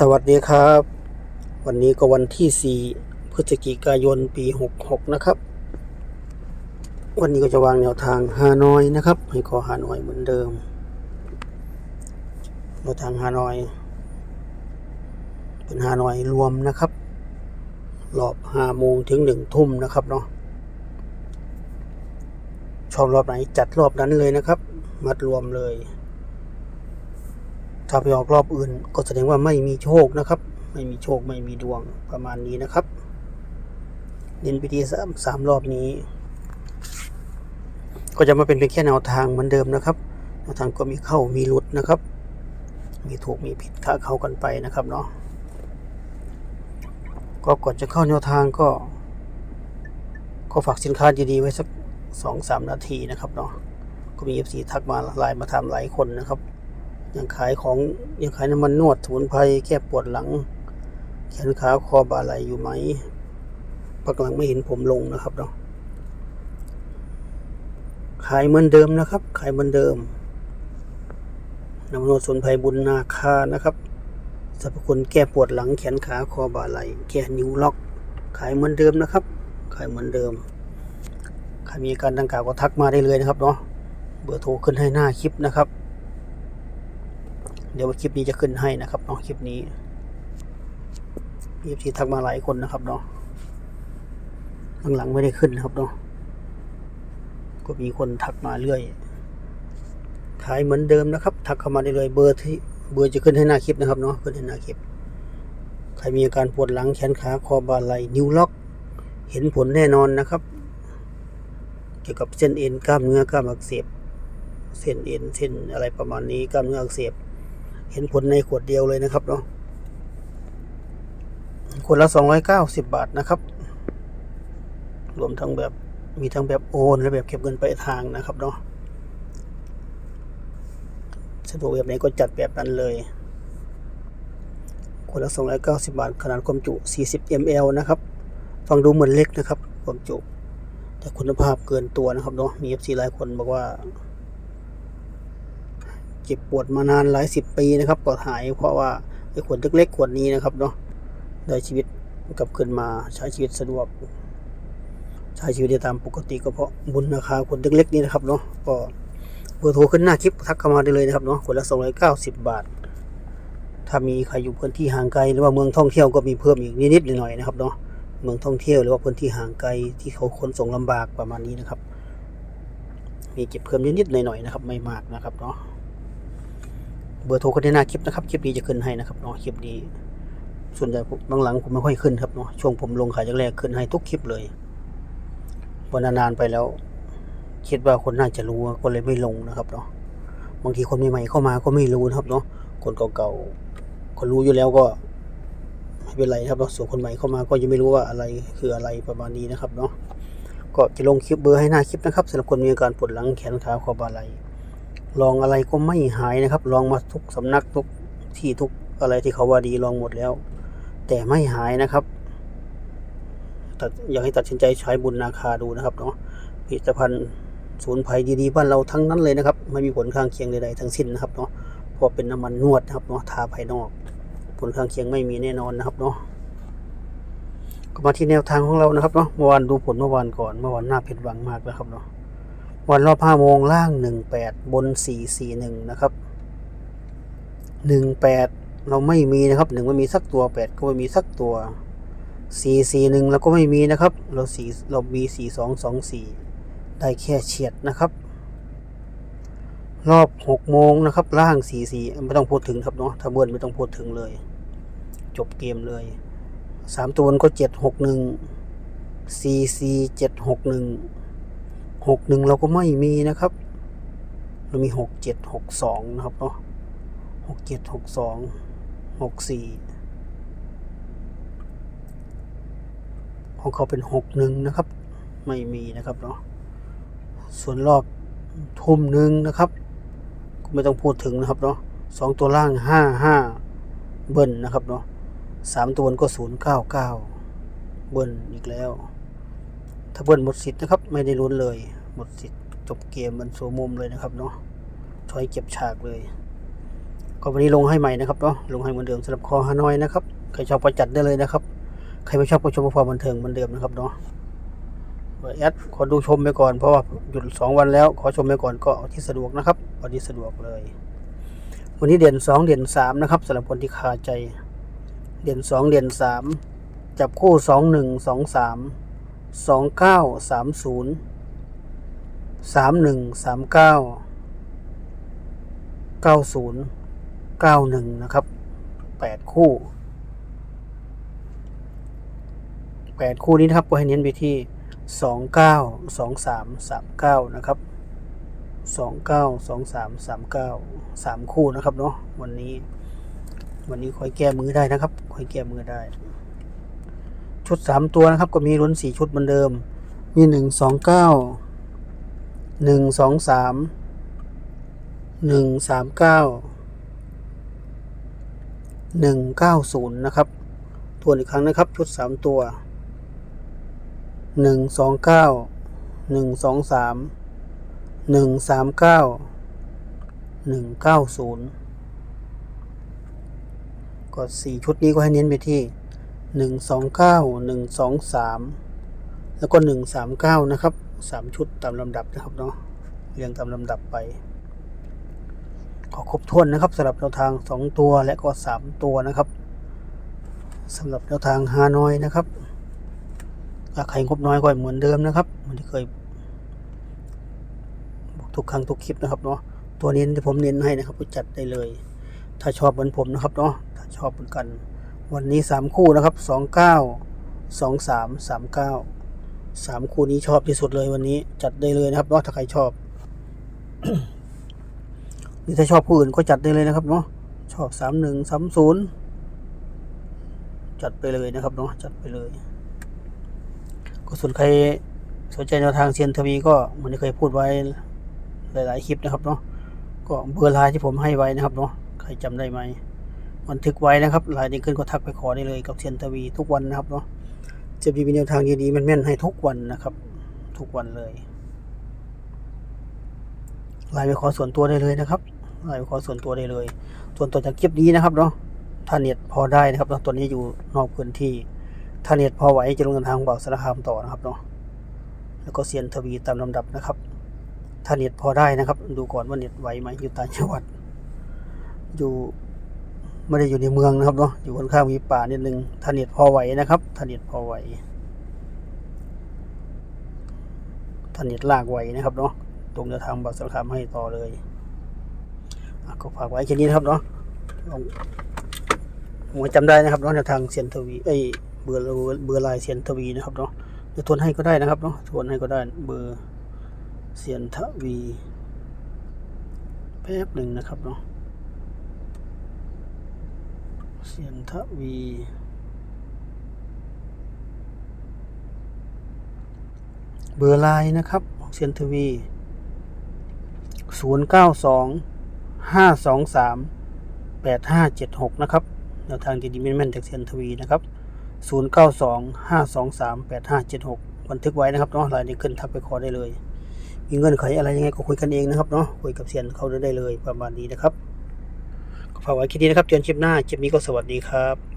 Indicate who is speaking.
Speaker 1: สวัสดีครับ วันนี้ก็วันที่ 4 พฤศจิกายนปี 66 นะครับ วันนี้ก็จะวางแนวทางฮานอยนะครับ ให้ขอฮานอยเหมือนเดิมแนวทางฮานอย เป็นฮานอยรวมนะครับรอบ5โมงถึง 1 ทุ่มนะครับเนาะชอบรอบไหนจัดรอบนั้นเลยนะครับ มัดรวมเลย ถ้าไปออกรอบอื่น ก็แสดงว่าไม่มีโชคนะครับ ไม่มีโชคไม่มีดวงประมาณนี้นะครับเน้นพิธีสามสามรอบนี้ ก็จะมาเป็นเพียงแค่แนวทางเหมือนเดิมนะครับแนวทางก็มีเข้ามีหลุดนะครับ มีถูกมีผิดค่าเข้ากันไปนะครับเนาะก็ก่อนจะเข้าแนวทางก็ ก็ฝากสินค้าดีๆไว้สักสองสามนาทีนะครับเนาะก็มีเอฟซีทักมาไลน์มาถามหลายคนนะครับ ยังขายของยังขายน้ำมันนวดสมุนไพรแก้ปวดหลัง แขนขาคอบ่าไหลอยู่ไหมปักหลังไม่เห็นผมลงนะครับเนาะขายเหมือนเดิมนะครับ ขายเหมือนเดิมน้ำมันนวดสมุนไพรบุญนาคานะครับสรรพคุณแก้ปวดหลังแขนขาคอบ่าไหลแก้นิ้วล็อก ขายเหมือนเดิมนะครับ ขายเหมือนเดิมใครมีอาการดังกล่าวก็ทักมาได้เลยนะครับเนาะเบอร์โทรขึ้นให้หน้าคลิปนะครับ เดี๋ยวคลิปนี้จะขึ้นให้นะครับเนาะคลิปนี้มีที่ทักมาหลายคนนะครับเนาะหลังๆไม่ได้ขึ้นนะครับเนาะก็มีคนทักมาเรื่อย ขายเหมือนเดิมนะครับ ทักเข้ามาได้เลยเบอร์ที่เบอร์จะขึ้นให้หน้าคลิปนะครับเนาะขึ้นให้หน้าคลิป ใครมีอาการปวดหลังแขนขาคอบ่าไหล่นิ้วล็อก เห็นผลแน่นอนนะครับ เกี่ยวกับเส้นเอ็นกล้ามเนื้อกล้ามอักเสบ เส้นเอ็นเส้นอะไรประมาณนี้กล้ามเนื้ออักเสบ เห็นผลในขวดเดียวเลยนะครับเนาะขวดละสองร้อยเก้าสิบบาทนะครับ รวมทั้งแบบมีทั้งแบบโอนและแบบเก็บเงินปลายทางนะครับเนาะสะดวกแบบไหนก็จัดแบบนั้นเลยขวดละสองร้อยเก้าสิบาท ขนาดความจุสี่สิบ ml นะครับ ฟังดูเหมือนเล็กนะครับ ความจุ แต่คุณภาพเกินตัวนะครับเนาะมี FC หลายคนบอกว่า เจ็บปวดมานานหลายสิบปีนะครับก็หายเพราะว่าไอ้ขวดเล็กๆขวดนี้นะครับเนาะได้ชีวิตกลับขึ้นมาใช้ชีวิตสะดวก ใช้ชีวิตได้ตามปกติก็เพราะบุญราคาขวดเล็กๆนี้นะครับเนาะก็เบอร์โทรขึ้นหน้าคลิปทักเข้ามาได้เลยนะครับเนาะขวดละสองร้อยเก้าสิบบาท ถ้ามีใครอยู่พื้นที่ห่างไกลหรือว่าเมืองท่องเที่ยวก็มีเพิ่มอีกนิดๆหน่อยๆนะครับเนาะเมืองท่องเที่ยวหรือว่าพื้นที่ห่างไกลที่เขาขนส่งลำบากประมาณนี้นะครับ มีเก็บเพิ่มนิดๆหน่อยๆนะครับ ไม่มากนะครับเนาะ เบอร์โทรก็ได้หน้าคลิปนะครับ คลิปนี้จะขึ้นให้นะครับเนาะ คลิปนี้ ส่วนใหญ่ผมหลังผมไม่ค่อยขึ้นครับเนาะ ช่วงผมลงขายแรกๆขึ้นให้ทุกคลิปเลยวันนานๆไปแล้ว คิดว่าคนน่าจะรู้ก็เลยไม่ลงนะครับเนาะ บางทีคนใหม่ๆเข้ามาก็ไม่รู้นะครับเนาะ คนเก่าๆคนรู้อยู่แล้วก็ไม่เป็นไรครับเนาะ ส่วนคนใหม่เข้ามาก็ยังไม่รู้ว่าอะไรคืออะไรประมาณนี้นะครับเนาะ ก็จะลงคลิปเบอร์ให้หน้าคลิปนะครับสำหรับคนมีอาการปวดหลังแขนขาคอบ่าไหล่ ลองอะไรก็ไม่หายนะครับ ลองมาทุกสำนักทุกที่ทุกอะไรที่เขาว่าดีลองหมดแล้ว แต่ไม่หายนะครับตัดอยากให้ตัดสินใจใช้บุญนาคาดูนะครับเนาะผลิตภัณฑ์ศูนย์ภัยดีๆบ้านเราทั้งนั้นเลยนะครับ ไม่มีผลข้างเคียงใดๆทั้งสิ้นนะครับเนาะเพราะเป็นน้ำมันนวดนะครับเนาะทาภายนอก ผลข้างเคียงไม่มีแน่นอนนะครับเนาะก็มาที่แนวทางของเรานะครับเนาะเมื่อวานดูผลเมื่อวานก่อนเมื่อวานน่าผิดหวังมากนะครับเนาะ วันรอบห้าโมงล่างหนึ่งแปดบนสี่สี่หนึ่งนะครับหนึ่งแปดเราไม่มีนะครับหนึ่งไม่มีสักตัวแปดก็ไม่มีสักตัวสี่สี่หนึ่งเราก็ไม่มีนะครับ เราสี่เรามีสี่สองสองสี่ได้แค่เฉียดนะครับ รอบหกโมงนะครับล่างสี่สี่ไม่ต้องพูดถึงครับเนาะถ้าเบิ้ลไม่ต้องพูดถึงเลย จบเกมเลยสามตัวก็เจ็ด หกหนึ่งเจ็ดหกหนึ่งหกหนึ่งเราก็ไม่มีนะครับ เรามีหกเจ็ดหกสองนะครับเนาะหกเจ็ดหกสองหกสี่ของเขาเป็นหกหนึ่งนะครับ ไม่มีนะครับเนาะส่วนรอบทุ่มหนึ่งนะครับก็ไม่ต้องพูดถึงนะครับเนาะสองตัวล่างห้าห้าเบิ้ลนะครับเนาะสามตัวก็ศูนย์เก้าเก้าเบิ้ลอีกแล้ว ถ้าเบิ้ลหมดสิทธิ์นะครับ ไม่ได้ลุ้นเลย หมดสิทธิ์จบเกมมันโซมุมเลยนะครับเนาะชอยเก็บฉากเลย ก็วันนี้ลงให้ใหม่นะครับเนาะลงให้เหมือนเดิมสำหรับคอฮานอยนะครับใครชอบก็จัดได้เลยนะครับใครไม่ชอบก็ชมพอบันเทิงเหมือนเดิมนะครับเนาะแอดขอดูชมไปก่อนเพราะว่าหยุดสองวันแล้ว ขอชมไปก่อนก็เอาที่สะดวกนะครับเอาที่สะดวกเลย วันนี้เด่นสองเด่นสามนะครับสำหรับคนที่คาใจ เด่นสองเด่นสามจับคู่สองหนึ่งสองสาม สองเก้าสามศูนย์สามหนึ่งสามเก้าเก้าศูนย์เก้าหนึ่งนะครับแปดคู่แปดคู่นี้นะครับก็ให้เน้นไปที่สองเก้าสองสามสามเก้านะครับสองเก้าสองสามสามเก้าสามคู่นะครับเนาะวันนี้ วันนี้คอยแก้มือได้นะครับคอยแก้มือได้ ชุดสามตัวนะครับ ก็มีลุ้นสี่ชุดเหมือนเดิม มีหนึ่งสองเก้าหนึ่งสองสามหนึ่งสามเก้าหนึ่งเก้าศูนย์นะครับทวนอีกครั้งนะครับ ชุดสามตัวหนึ่งสองเก้าหนึ่งสองสามหนึ่งสามเก้าหนึ่งเก้าศูนย์ก็สี่ชุดนี้ก็ให้เน้นไปที่ หนึ่งสองเก้าหนึ่งสองสามแล้วก็หนึ่งสามเก้านะครับสามชุดตามลำดับนะครับเนาะเรียงตามลำดับไป ขอครบถ้วนนะครับสำหรับแนวทางสองตัวและก็สามตัวนะครับสำหรับแนวทางฮานอยนะครับถ้าใครงบน้อยก็เหมือนเดิมนะครับเหมือนที่เคยบอกทุกครั้งทุกคลิปนะครับเนาะตัวเน้นที่ผมเน้นให้นะครับก็จัดได้เลย ถ้าชอบเหมือนผมนะครับเนาะถ้าชอบเหมือนกัน วันนี้สามคู่นะครับสองเก้าสองสามสามเก้าสามคู่นี้ชอบที่สุดเลยวันนี้จัดได้เลยนะครับเนาะถ้าใครชอบหรือถ้าชอบคู่อื่นก็จัดได้เลยนะครับเนาะชอบสามหนึ่งสามศูนย์จัดไปเลยนะครับเนาะจัดไปเลย ก็ส่วนใครสนใจแนวทางเซียนทวีก็เหมือนที่เคยพูดไว้หลาย ๆ คลิปนะครับเนาะก็เบอร์ไลน์ที่ผมให้ไว้นะครับเนาะใครจำได้ไหม บันทึกไว้นะครับไลน์นี้ขึ้นก็ทักไปขอได้เลยกับเซียนทวีทุกวันนะครับเนาะจะมีแนวทางดีๆมันแม่นให้ทุกวันนะครับ ทุกวันเลยไลน์ไปขอส่วนตัวได้เลยนะครับไลน์ไปขอส่วนตัวได้เลย ส่วนตัวจากคลิปนี้นะครับเนาะถ้าเน็ตพอได้นะครับตัวนี้อยู่นอกพื้นที่ถ้าเน็ตพอไหวจะลงเดินทางเบาสารคามต่อนะครับเนาะแล้วก็เซียนทวีตามลำดับนะครับถ้าเน็ตพอได้นะครับ ดูก่อนว่าเน็ตไหวไหมอยู่ต่างจังหวัดอยู่ ไม่ได้อยู่ในเมืองนะครับเนาะอยู่ค่อนข้างมีป่านิดนึงถ้าเน็ตพอไหวนะครับถ้าเน็ตพอไหวถ้าเน็ตลากไหวนะครับเนาะตรงจะทางบัตรสารคามให้ต่อเลยก็ฝากไว้แค่นี้นะครับเนาะลองผมจำได้นะครับเนาะแนวทางเซียนทวีเอ้ยเบอร์เบอร์ลน์เซียนทวีนะครับเนาะจะทวนให้ก็ได้นะครับเนาะทวนให้ก็ได้เบอร์เซียนทวีแป๊บหนึ่งนะครับเนาะ เสียนทวี เบอร์ไลน์นะครับของเสียนทวี 0 9 2 5 2 3 8 5 7 6 นะครับแนวทางดีๆแม่นๆจากเสียนทวีนะครับ 0 9 2 5 2 3 8 5 7 6 บันทึกไว้นะครับเนาะรายนี้ขึ้นทักไปขอได้เลย มีเงื่อนไขอะไรยังไงก็คุยกันเองนะครับเนาะคุยกับเซียนเขาได้เลยประมาณนี้นะครับ ฝากไว้แค่นี้นะครับเจอกันคลิปหน้าคลิปนี้ก็สวัสดีครับ